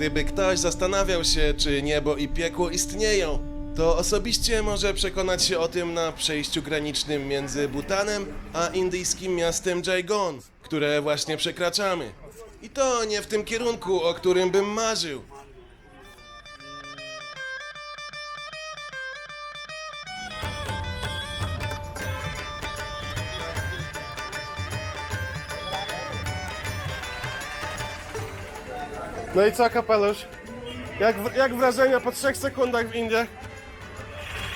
Gdyby ktoś zastanawiał się, czy niebo i piekło istnieją, to osobiście może przekonać się o tym na przejściu granicznym między Butanem a indyjskim miastem Jaigon, które właśnie przekraczamy. I to nie w tym kierunku, o którym bym marzył. No i co, kapelusz? Jak, jak wrażenia po trzech sekundach w Indiach?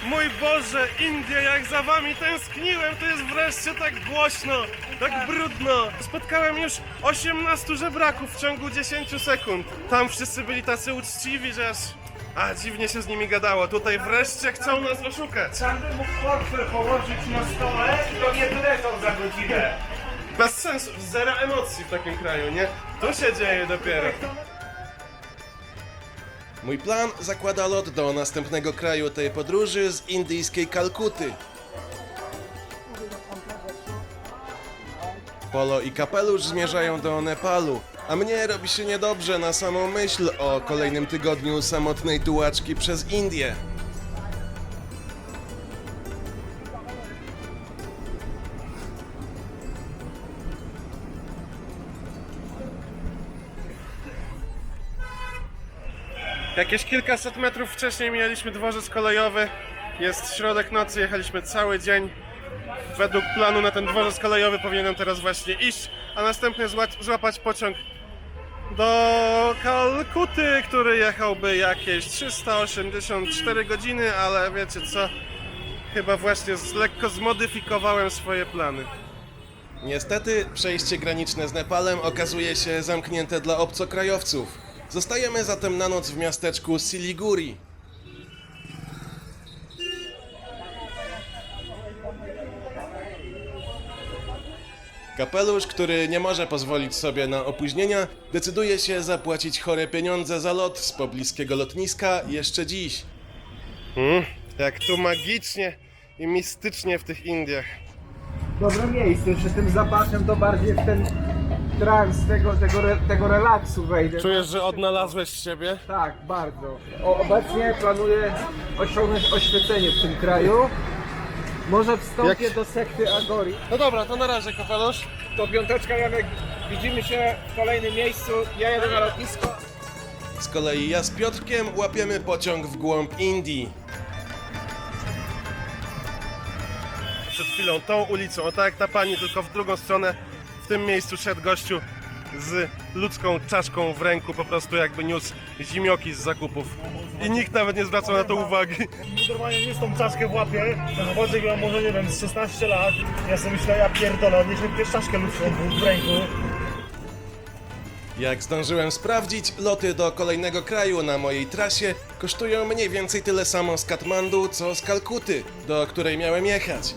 Mój Boże, Indie, jak za wami tęskniłem, to jest wreszcie tak głośno, tak brudno. Spotkałem już 18 żebraków w ciągu 10 sekund. Tam wszyscy byli tacy uczciwi, że aż... A, dziwnie się z nimi gadało. Tutaj wreszcie chcą nas oszukać. Każdy mógł portfel położyć na stole i to nie wylecą za godzinę. Bez sensu, zera emocji w takim kraju, nie? To się dzieje dopiero. Mój plan zakłada lot do następnego kraju tej podróży z indyjskiej Kalkuty. Polo i kapelusz zmierzają do Nepalu, a mnie robi się niedobrze na samą myśl o kolejnym tygodniu samotnej tułaczki przez Indię. Jakieś kilkaset metrów wcześniej mieliśmy dworzec kolejowy. Jest środek nocy, jechaliśmy cały dzień. Według planu na ten dworzec kolejowy powinienem teraz właśnie iść, a następnie zła- złapać pociąg do Kalkuty, który jechałby jakieś 384 godziny, ale wiecie co? Chyba właśnie z, lekko zmodyfikowałem swoje plany. Niestety, przejście graniczne z Nepalem okazuje się zamknięte dla obcokrajowców. Zostajemy zatem na noc w miasteczku Siliguri. Kapelusz, który nie może pozwolić sobie na opóźnienia, decyduje się zapłacić chore pieniądze za lot z pobliskiego lotniska jeszcze dziś. Hmm? Jak tu magicznie i mistycznie w tych Indiach. Dobre miejsce, że tym zapachem to bardziej w ten trans tego, tego, re, tego relaksu wejdę. Czujesz, że odnalazłeś siebie? Tak, bardzo. O, obecnie planuję osiągnąć oświecenie w tym kraju. Może wstąpię Jak- do sekty Agori. No dobra, to na razie, kapelusz. To piąteczka Janek, widzimy się w kolejnym miejscu. Ja jadę na lotnisko. Z kolei ja z Piotrkiem łapiemy pociąg w głąb Indii. Przed chwilą tą ulicą, o tak jak ta pani, tylko w drugą stronę. W tym miejscu szedł gościu z ludzką czaszką w ręku, po prostu jakby niósł zimioki z zakupów. I nikt nawet nie zwracał na to uwagi. Normalnie nie tą czaszkę w łapie, chłopak ma może nie wiem, z 16 lat. Ja sobie myślę, ja pierdolę, on przecież czaszkę ludzką w- w ręku. Jak zdążyłem sprawdzić, loty do kolejnego kraju na mojej trasie kosztują mniej więcej tyle samo z Katmandu, co z Kalkuty, do której miałem jechać.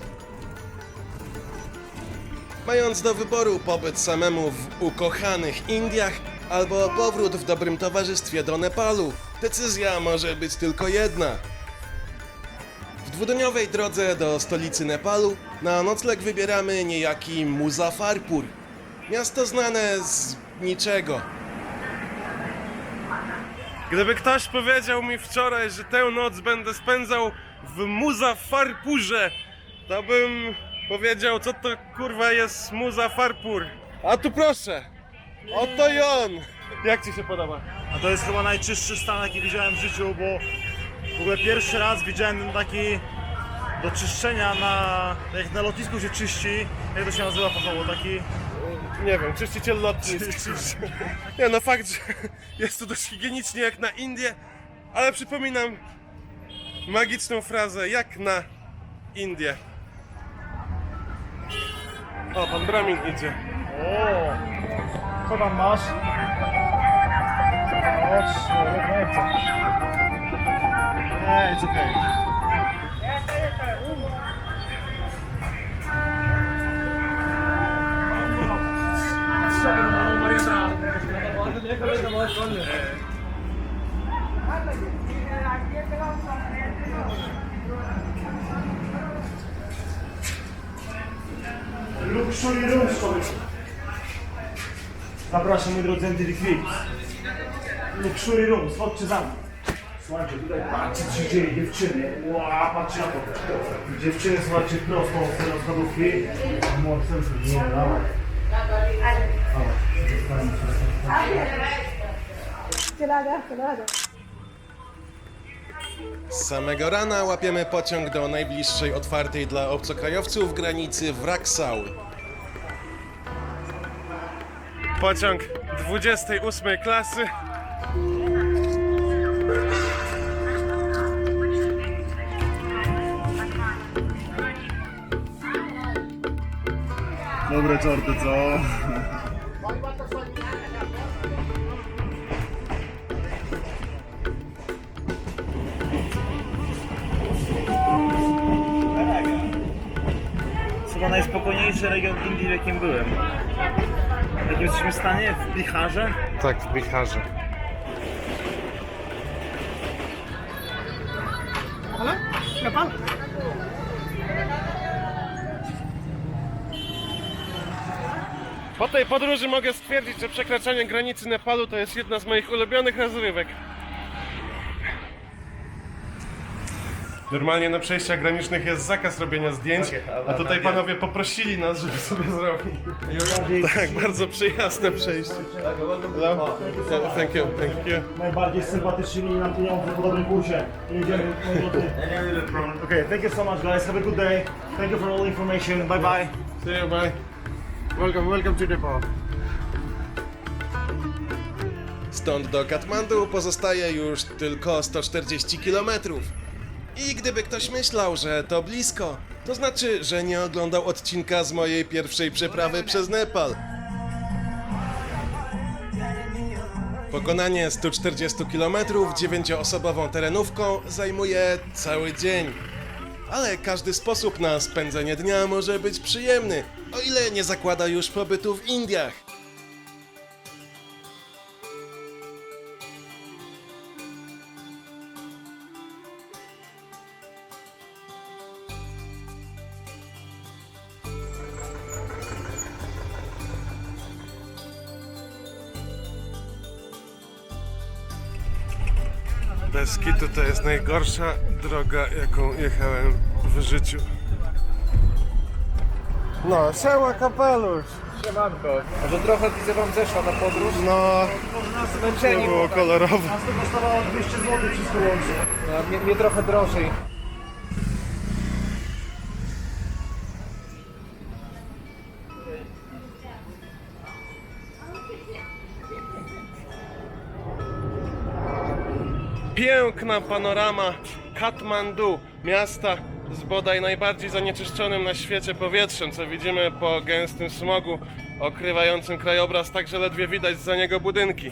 Mając do wyboru pobyt samemu w ukochanych Indiach albo powrót w dobrym towarzystwie do Nepalu, decyzja może być tylko jedna. W dwudniowej drodze do stolicy Nepalu na nocleg wybieramy niejaki Muzaffarpur. Miasto znane z niczego. Gdyby ktoś powiedział mi wczoraj, że tę noc będę spędzał w Muzaffarpurze, to bym powiedział, co to kurwa jest Muzaffarpur. A tu proszę, oto i on. Jak ci się podoba? A to jest chyba najczystszy stan, jaki widziałem w życiu, bo w ogóle pierwszy raz widziałem ten taki do czyszczenia na, jak na lotnisku się czyści, jak to się nazywa fachowo, taki Nie wiem, czyściciel lotnisk. Nie no fakt, że jest tu dość higienicznie jak na Indie, ale przypominam magiczną frazę jak na Indie. O, pan Bramin idzie. o, co tam masz? O, człowiek, nie, it's okay. Luxury Room Zapraszam moi drodzy MTV Clips. Luxury Rooms, chodźcie za mną. Słuchajcie, tutaj patrzcie co się dzieje, dziewczyny. Ła, patrzcie na to. Dziewczyny, słuchajcie, prosto z tej rozchodówki. Może sensu, nie, dawaj. Celada, celada. Z samego rana łapiemy pociąg do najbliższej otwartej dla obcokrajowców granicy Wraksał. Pociąg 28 klasy. Dobre czorty, co? Chyba najspokojniejszy region Indii, w jakim byłem. W jakim jesteśmy stanie? W Biharze? Tak, w Bicharze. Po tej podróży mogę stwierdzić, że przekraczanie granicy Nepalu to jest jedna z moich ulubionych rozrywek. Normalnie na przejściach granicznych jest zakaz robienia zdjęć, a tutaj panowie poprosili nas, żeby sobie zrobić. Tak, bardzo przyjazne przejście. Hello? Yeah, Thank you, thank you. Najbardziej sympatyczni mieli nam pieniądze po dobrym kursie. Jedziemy. Okay, thank you so much guys. Have a good day. Thank you for all the information. Bye bye. See you, bye. Welcome, welcome to Nepal. Stąd do Katmandu pozostaje już tylko 140 km. I gdyby ktoś myślał, że to blisko, to znaczy, że nie oglądał odcinka z mojej pierwszej przeprawy przez Nepal. Pokonanie 140 km dziewięcioosobową terenówką zajmuje cały dzień. Ale każdy sposób na spędzenie dnia może być przyjemny, o ile nie zakłada już pobytu w Indiach. Bez kitu to jest najgorsza droga, jaką jechałem w życiu. No, siema kapelusz! Siemanko. Może trochę widzę wam zeszła na podróż? No, nie Zmęczeni. było kolorowo. Nas to kosztowało 200 zł wszystko łącznie. No, mnie, mnie trochę drożej. Piękna panorama Katmandu, miasta z bodaj najbardziej zanieczyszczonym na świecie powietrzem, co widzimy po gęstym smogu okrywającym krajobraz, tak że ledwie widać za niego budynki.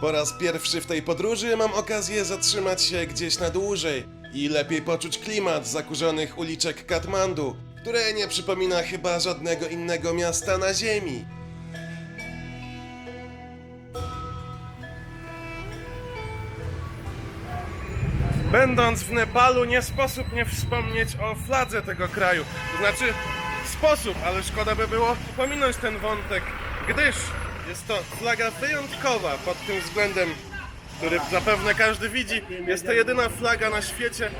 Po raz pierwszy w tej podróży mam okazję zatrzymać się gdzieś na dłużej i lepiej poczuć klimat zakurzonych uliczek Katmandu, które nie przypomina chyba żadnego innego miasta na ziemi. Będąc w Nepalu, nie sposób nie wspomnieć o fladze tego kraju. To znaczy, sposób, ale szkoda by było pominąć ten wątek, gdyż jest to flaga wyjątkowa pod tym względem, który zapewne każdy widzi. Jest to jedyna flaga na świecie,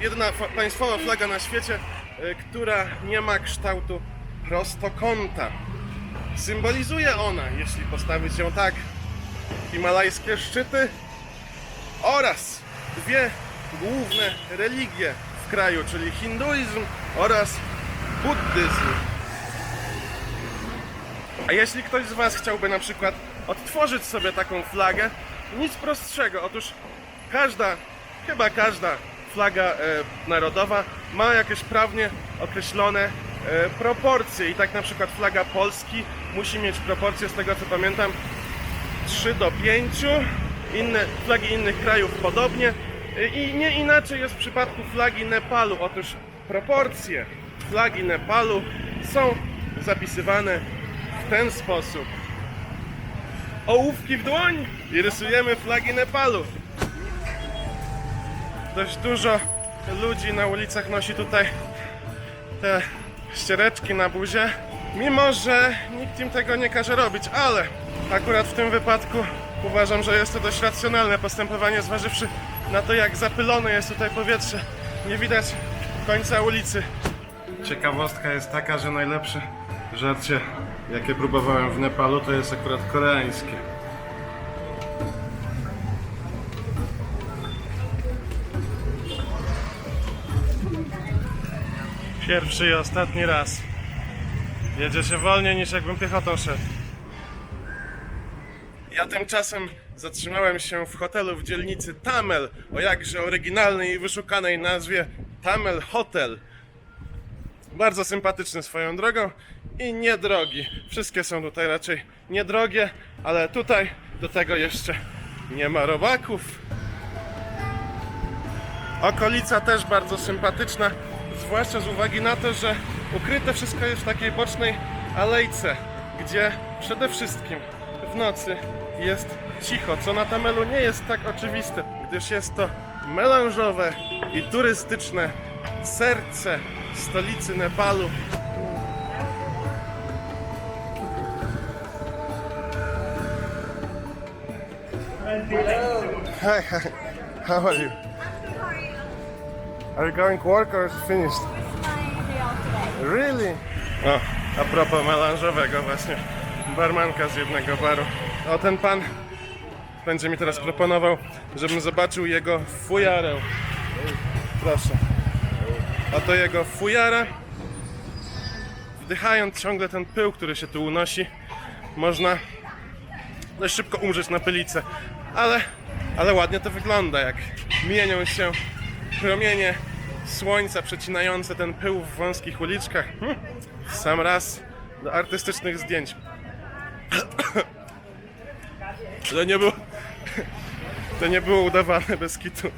jedyna państwowa flaga na świecie, y, która nie ma kształtu prostokąta. Symbolizuje ona, jeśli postawić ją tak, himalajskie szczyty oraz dwie główne religie w kraju, czyli hinduizm oraz buddyzm. A jeśli ktoś z Was chciałby na przykład odtworzyć sobie taką flagę, nic prostszego. Otóż każda, chyba każda flaga e, narodowa ma jakieś prawnie określone e, proporcje i tak na przykład flaga Polski musi mieć proporcje, z tego co pamiętam, 3 do 5. Inne, flagi innych krajów podobnie. I nie inaczej jest w przypadku flagi Nepalu. Otóż proporcje flagi Nepalu są zapisywane w ten sposób. Ołówki w dłoń i rysujemy flagi Nepalu. Dość dużo ludzi na ulicach nosi tutaj te ściereczki na buzie. Mimo, że nikt im tego nie każe robić, ale akurat w tym wypadku uważam, że jest to dość racjonalne postępowanie, zważywszy na to, jak zapylone jest tutaj powietrze. Nie widać końca ulicy. Ciekawostka jest taka, że najlepsze żarcie, jakie próbowałem w Nepalu, to jest akurat koreańskie. Pierwszy i ostatni raz. Jedzie się wolniej niż jakbym piechotą szedł. Ja tymczasem zatrzymałem się w hotelu w dzielnicy Tamel o jakże oryginalnej i wyszukanej nazwie Tamel Hotel. Bardzo sympatyczny swoją drogą i niedrogi. Wszystkie są tutaj raczej niedrogie, ale tutaj do tego jeszcze nie ma robaków. Okolica też bardzo sympatyczna, zwłaszcza z uwagi na to, że ukryte wszystko jest w takiej bocznej alejce, gdzie przede wszystkim w nocy jest cicho, co na Tamelu nie jest tak oczywiste, gdyż jest to melanżowe i turystyczne serce stolicy Nepalu. Hi, hi. How are you? Are you going work or is it finished? Really? O, a propos melanżowego właśnie. Barmanka z jednego baru. O, ten pan będzie mi teraz proponował, żebym zobaczył jego fujarę. Proszę. A to jego fujara. Wdychając ciągle ten pył, który się tu unosi, można dość szybko umrzeć na pylice. Ale, ale ładnie to wygląda, jak mienią się promienie słońca przecinające ten pył w wąskich uliczkach. Hm, sam raz do artystycznych zdjęć. To nie było. To nie było udawane bez kitu.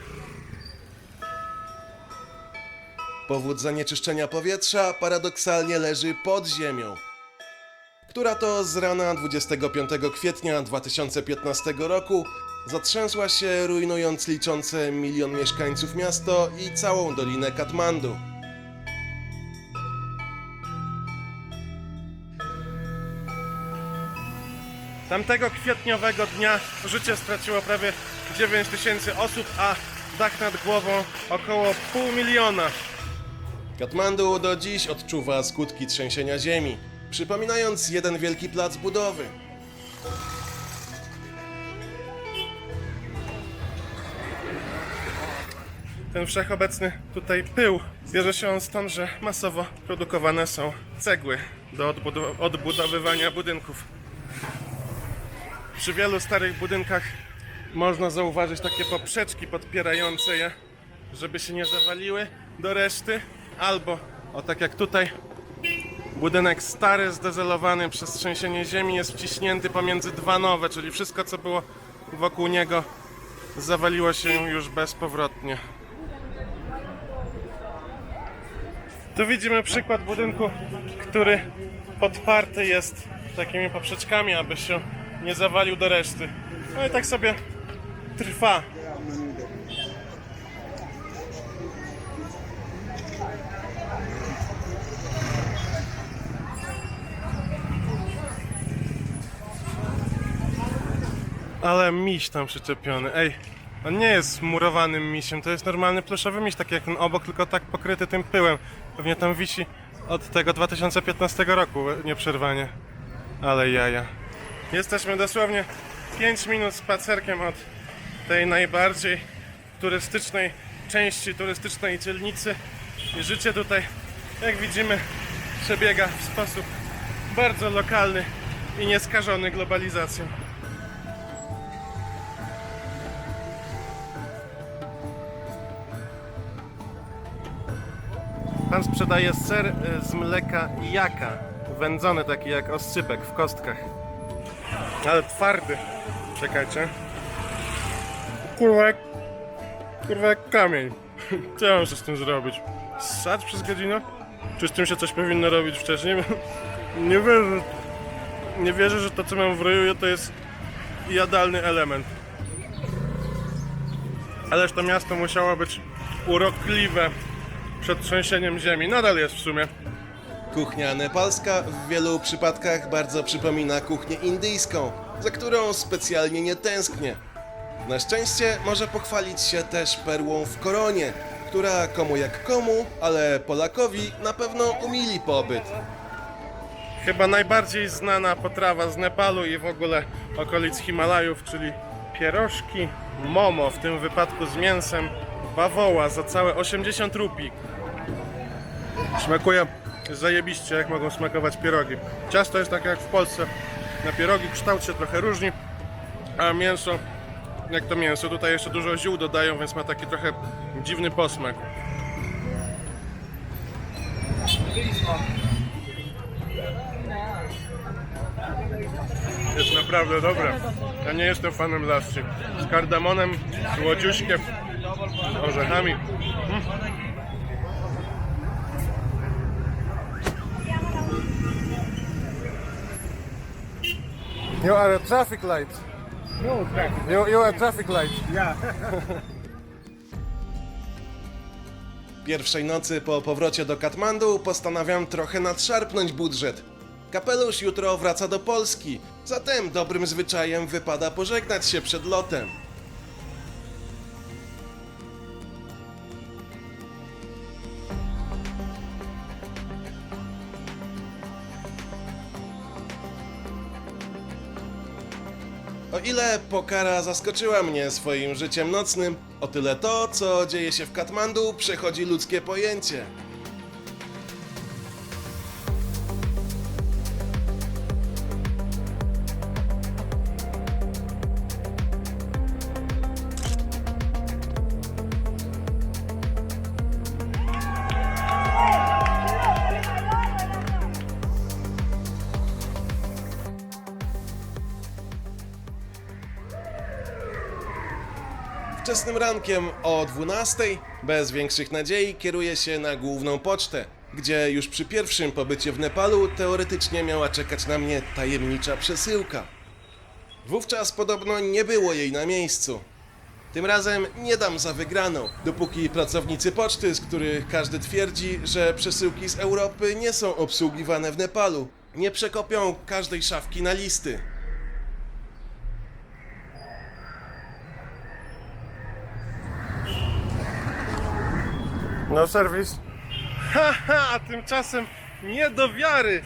Powód zanieczyszczenia powietrza paradoksalnie leży pod ziemią, która to z rana 25 kwietnia 2015 roku zatrzęsła się, rujnując liczące milion mieszkańców miasto i całą dolinę Katmandu. Tamtego kwietniowego dnia życie straciło prawie 9 tysięcy osób, a dach nad głową około pół miliona. Katmandu do dziś odczuwa skutki trzęsienia ziemi, przypominając jeden wielki plac budowy. Ten wszechobecny tutaj pył bierze się on stąd, że masowo produkowane są cegły do odbudowywania budynków. Przy wielu starych budynkach można zauważyć takie poprzeczki podpierające je, żeby się nie zawaliły do reszty, albo o tak jak tutaj budynek stary, zdezelowany przez trzęsienie ziemi jest wciśnięty pomiędzy dwa nowe, czyli wszystko co było wokół niego zawaliło się już bezpowrotnie. Tu widzimy przykład budynku, który podparty jest takimi poprzeczkami, aby się nie zawalił do reszty. No i tak sobie trwa. Ale miś tam przyczepiony. Ej, on nie jest murowanym misiem, to jest normalny pluszowy miś, taki jak ten obok, tylko tak pokryty tym pyłem. Pewnie tam wisi od tego 2015 roku nieprzerwanie. Ale jaja. Jesteśmy dosłownie 5 minut spacerkiem od tej najbardziej turystycznej części turystycznej dzielnicy. I życie tutaj, jak widzimy, przebiega w sposób bardzo lokalny i nieskażony globalizacją. Pan sprzedaje ser y, z mleka jaka, wędzony taki jak oscypek w kostkach. Ale twardy. Czekajcie. Kurwa jak... Kurwa jak kamień. Co ja muszę z tym zrobić? Ssać przez godzinę? Czy z tym się coś powinno robić wcześniej? Nie wierzę. Nie wierzę, że to co mam w ryju to jest jadalny element. Ależ to miasto musiało być urokliwe przed trzęsieniem ziemi. Nadal jest w sumie. Kuchnia nepalska w wielu przypadkach bardzo przypomina kuchnię indyjską, za którą specjalnie nie tęsknię. Na szczęście może pochwalić się też perłą w koronie, która komu jak komu, ale Polakowi na pewno umili pobyt. Chyba najbardziej znana potrawa z Nepalu i w ogóle okolic Himalajów, czyli pierożki momo, w tym wypadku z mięsem bawoła za całe 80 rupii. Smakuje zajebiście, jak mogą smakować pierogi. Ciasto jest tak jak w Polsce. Na pierogi kształt się trochę różni, a mięso, jak to mięso, tutaj jeszcze dużo ziół dodają, więc ma taki trochę dziwny posmak. Jest naprawdę dobre. Ja nie jestem fanem lassi. Z kardamonem, słodziuśkiem, orzechami. You are a traffic light. No, tak. You, you are traffic light. Pierwszej nocy po powrocie do Katmandu postanawiam trochę nadszarpnąć budżet. Kapelusz jutro wraca do Polski, zatem dobrym zwyczajem wypada pożegnać się przed lotem. O ile Pokara zaskoczyła mnie swoim życiem nocnym, o tyle to, co dzieje się w Katmandu, przechodzi ludzkie pojęcie. Wczesnym rankiem o 12, bez większych nadziei, kieruję się na główną pocztę, gdzie już przy pierwszym pobycie w Nepalu teoretycznie miała czekać na mnie tajemnicza przesyłka. Wówczas podobno nie było jej na miejscu. Tym razem nie dam za wygraną, dopóki pracownicy poczty, z których każdy twierdzi, że przesyłki z Europy nie są obsługiwane w Nepalu, nie przekopią każdej szafki na listy. No serwis. Haha, a tymczasem nie do wiary.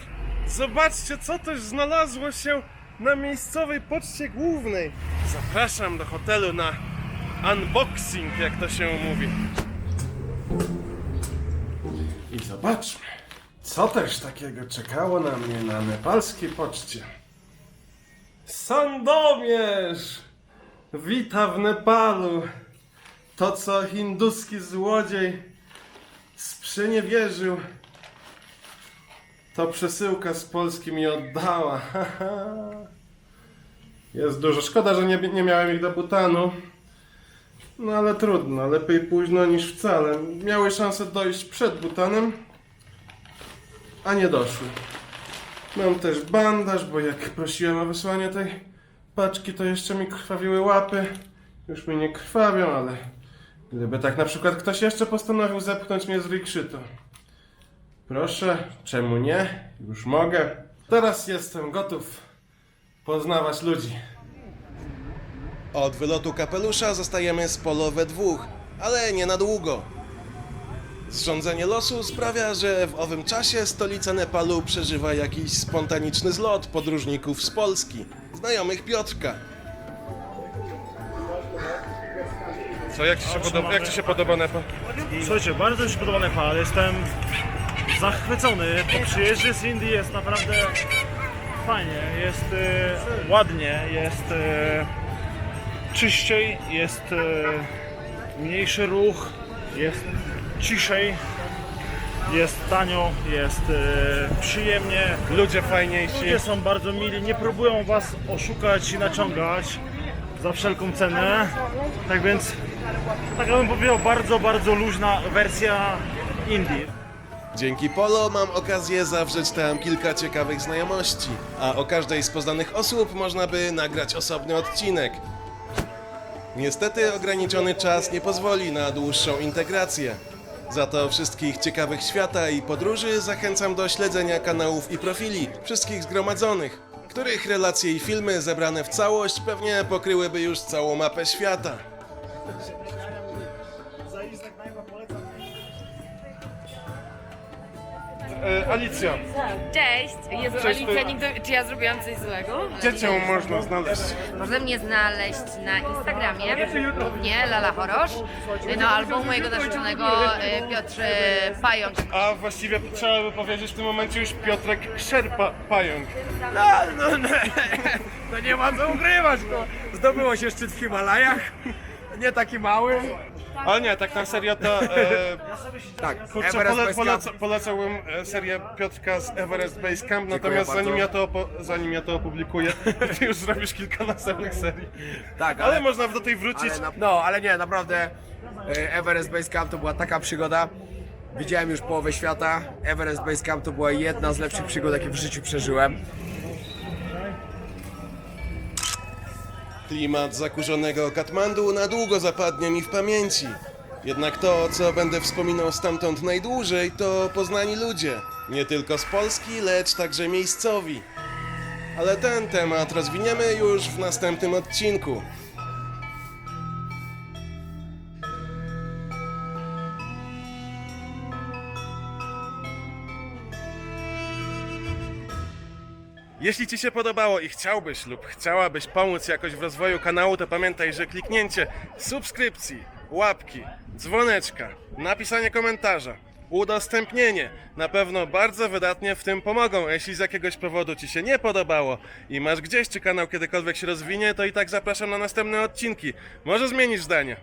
Zobaczcie, co też znalazło się na miejscowej poczcie głównej. Zapraszam do hotelu na unboxing, jak to się mówi. I zobaczmy, co też takiego czekało na mnie na nepalskiej poczcie. Sandomierz! Wita w Nepalu! To, co hinduski złodziej sprzeniewierzył, to przesyłka z Polski mi oddała. Jest dużo. Szkoda, że nie, nie miałem ich do Butanu. No ale trudno, lepiej późno niż wcale. Miały szansę dojść przed Butanem, a nie doszły. Mam też bandaż, bo jak prosiłem o wysłanie tej paczki, to jeszcze mi krwawiły łapy. Już mi nie krwawią, ale gdyby tak na przykład ktoś jeszcze postanowił zepchnąć mnie z rikszy, to proszę, czemu nie? Już mogę. Teraz jestem gotów poznawać ludzi. Od wylotu kapelusza zostajemy z polo we dwóch, ale nie na długo. Zrządzenie losu sprawia, że w owym czasie stolica Nepalu przeżywa jakiś spontaniczny zlot podróżników z Polski, znajomych Piotrka. Co, jak ci się, podoba, jak ci się podoba Nepal? Słuchajcie, bardzo mi się podoba Nepal, jestem zachwycony. Po przyjeździe z Indii jest naprawdę fajnie, jest e, ładnie, jest e, czyściej, jest e, mniejszy ruch, jest ciszej, jest tanio, jest przyjemnie. Ludzie fajniejsi. Ludzie są bardzo mili, nie próbują was oszukać i naciągać za wszelką cenę. Tak więc, tak bym powiedział, bardzo, bardzo luźna wersja Indii. Dzięki Polo mam okazję zawrzeć tam kilka ciekawych znajomości, a o każdej z poznanych osób można by nagrać osobny odcinek. Niestety ograniczony czas nie pozwoli na dłuższą integrację. Za to wszystkich ciekawych świata i podróży zachęcam do śledzenia kanałów i profili wszystkich zgromadzonych, których relacje i filmy zebrane w całość pewnie pokryłyby już całą mapę świata. E, Alicja, Cześć! Jezu, Cześć, Alicja, nigdy, czy ja zrobiłam coś złego? gdzie cię można znaleźć? Można mnie znaleźć na Instagramie, głównie Lala Chorosz, no albo u mojego narzeczonego y, Piotr y, Pająk. A właściwie trzeba by powiedzieć w tym momencie już Piotrek Szerpa Pająk. No nie ma co ukrywać, to zdobyło się szczyt w Himalajach. Nie taki mały. Ale nie, tak na serio to... E, Tak, kurczę, Everest pole, Base poleca, polecałbym e, serię Piotrka z Everest Base Camp, natomiast bardzo. zanim ja, to opo- zanim ja to opublikuję, ty już zrobisz kilka następnych serii. Tak, Ale można do tej wrócić. Ale na, no, ale nie, naprawdę e, Everest Base Camp to była taka przygoda. Widziałem już połowę świata. Everest Base Camp to była jedna z lepszych przygód, jakie w życiu przeżyłem. Klimat zakurzonego Katmandu na długo zapadnie mi w pamięci. Jednak to, co będę wspominał stamtąd najdłużej, to poznani ludzie. Nie tylko z Polski, lecz także miejscowi. Ale ten temat rozwiniemy już w następnym odcinku. Jeśli Ci się podobało i chciałbyś lub chciałabyś pomóc jakoś w rozwoju kanału, to pamiętaj, że kliknięcie subskrypcji, łapki, dzwoneczka, napisanie komentarza, udostępnienie na pewno bardzo wydatnie w tym pomogą. Jeśli z jakiegoś powodu Ci się nie podobało i masz gdzieś, czy kanał kiedykolwiek się rozwinie, to i tak zapraszam na następne odcinki. Może zmienisz zdanie.